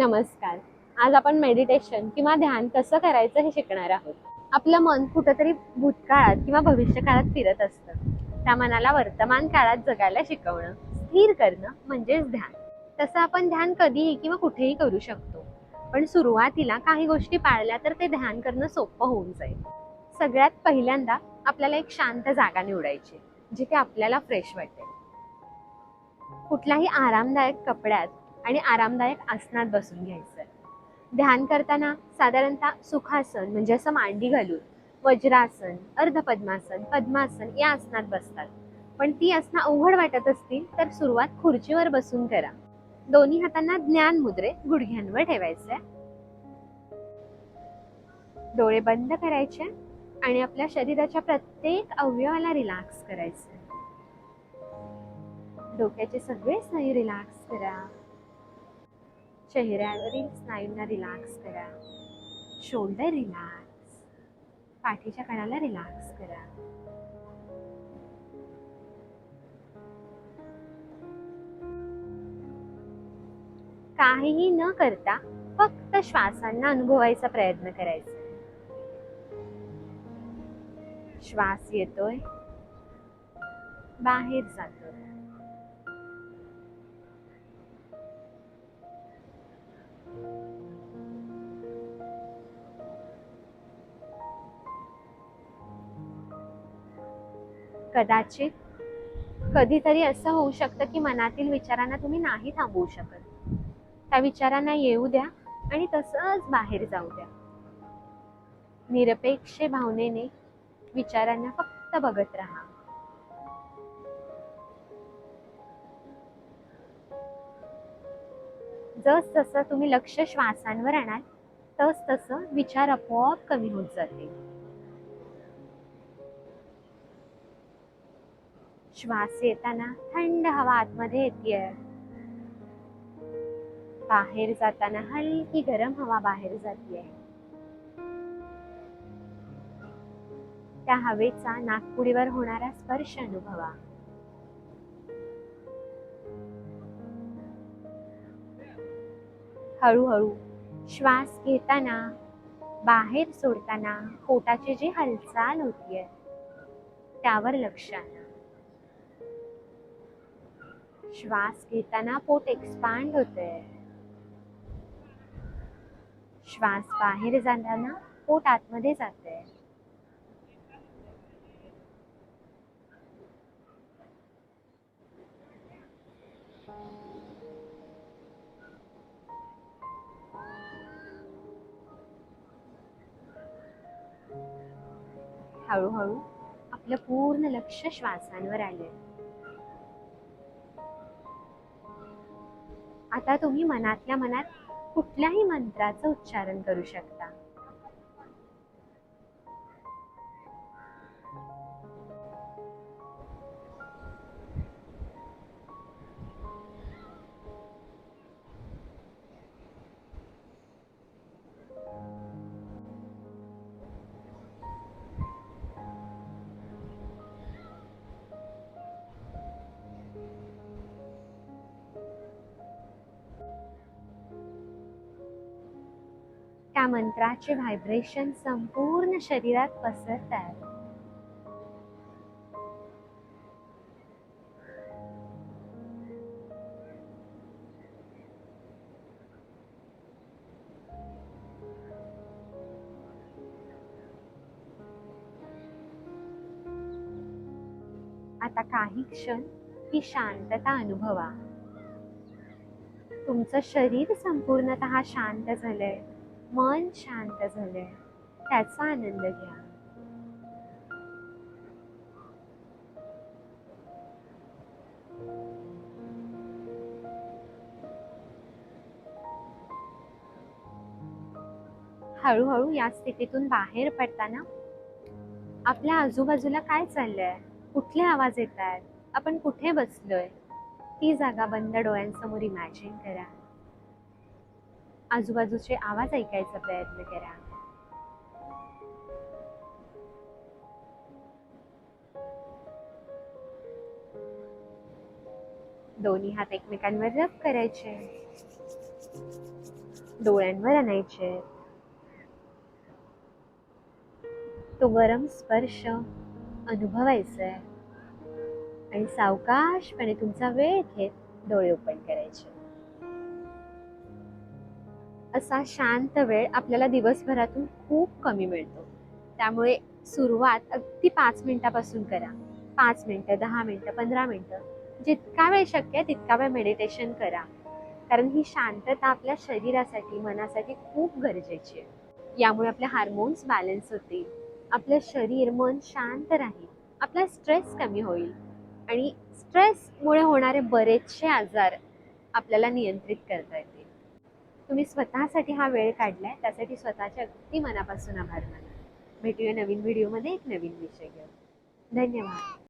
नमस्कार. आज आपण मेडिटेशन किंवा ध्यान कसं करायचं हे शिकणार आहोत. आपलं मन कुठंतरी भूतकाळात किंवा भविष्य काळात फिरत असतं. त्या मनाला वर्तमान काळात जगायला शिकवणं स्थिर करणं म्हणजेच ध्यान. तसं आपण ध्यान कधीही किंवा कुठेही करू शकतो. पण सुरुवातीला काही गोष्टी पाळल्या तर ते ध्यान करणं सोपं होऊन जाईल. सगळ्यात पहिल्यांदा आपल्याला एक शांत जागा निवडायची जिथे आपल्याला फ्रेश वाटेल. कुठल्याही आरामदायक कपड्यात आणि आरामदायक आसनात बसून घ्यायचं. ध्यान करताना साधारणतः सुखासन म्हणजे असं मांडी घालून वज्रासन अर्धपद्मासन पद्मासन या आसनात बसतात. पण ती आसनं अवघड वाटत असतील तर सुरुवात खुर्चीवर बसून करा. दोन्ही हातांना ज्ञान मुद्रेत गुडघ्यांवर ठेवायचे डोळे बंद करायचे आणि आपल्या शरीराच्या प्रत्येक अवयवाला रिलॅक्स करायचे डोक्याचे सगळे स्नायू रिलॅक्स करा. चेहऱ्यावरील स्नायूंना रिलॅक्स करा. शोल्डर रिलॅक्स पाठीच्या कणाला रिलॅक्स करा. काहीही न करता फक्त श्वासांना अनुभवायचा प्रयत्न करायचा. श्वास येतोय. बाहेर जातोय. कदाचित कधीतरी असं होऊ शकतं की मनातील विचारांना तुम्ही नाही थांबवू शकत. त्या विचारांना येऊ द्या आणि तसंच बाहेर जाऊ द्या. निरपेक्ष भावनेने विचारांना फक्त बघत राहा. जस जसं तुम्ही लक्ष श्वासांवर आणाल तस तसं विचार आपोआप कमी होत जाते श्वास येताना थंड हवा आतमध्ये येते बाहेर जाताना हलकी गरम हवा बाहेर जाते त्या हवेचा नागपुडीवर होणारा स्पर्श अनुभवा. हळूहळू श्वास घेताना बाहेर सोडताना पोटाची जी हालचाल होतीये त्यावर लक्ष आलं श्वास घेताना पोट एक्सपांड होते श्वास बाहेर जाताना पोट आतमध्ये जाते हळूहळू आपलं पूर्ण लक्ष श्वासांवर आले आता तुम्ही मनातल्या मनात कुठल्याही मंत्राचं उच्चारण करू शकता. त्या मंत्राचे व्हायब्रेशन संपूर्ण शरीरात पसरत आहेत आता काही क्षण ही शांतता अनुभवा. तुमचं शरीर संपूर्णत शांत झालंय. मन शांत झालंय. त्याचा आनंद घ्या. हळूहळू या स्थितीतून बाहेर पडताना आपल्या आजूबाजूला काय चाललंय? कुठले आवाज येत आहेत आपण कुठे बसलोय? ती जागा बंद डोळ्यांसमोर इमॅजिन करा. आजूबाजूचे आवाज ऐकायचा प्रयत्न करा. दोन्ही हात एकमेकांवर रब करायचे. डोळ्यांवर आणायचे. तो गरम स्पर्श अनुभवायचा. आहे आणि सावकाशपणे तुमचा वेळ घेत डोळे ओपन करायचे. असा शांत वेळ आपल्याला दिवसभरातून खूप कमी मिळतो. त्यामुळे सुरुवात अगदी पाच मिनिटापासून करा. पाच मिनटं दहा मिनटं पंधरा मिनटं जितका वेळ शक्य आहे तितका वेळ मेडिटेशन करा. कारण ही शांतता आपल्या शरीरासाठी मनासाठी खूप गरजेची आहे. यामुळे आपले हार्मोन्स बॅलन्स होतील. आपलं शरीर मन शांत राहील. आपला स्ट्रेस कमी होईल. आणि स्ट्रेसमुळे होणारे बरेचसे आजार आपल्याला नियंत्रित करता येतील. तुम्ही स्वतःसाठी हा वेळ काढलाय त्यासाठी स्वतःच्या अगदी मनापासून आभार माना भेटूया नवीन व्हिडिओमध्ये एक नवीन विषय घेऊन. धन्यवाद.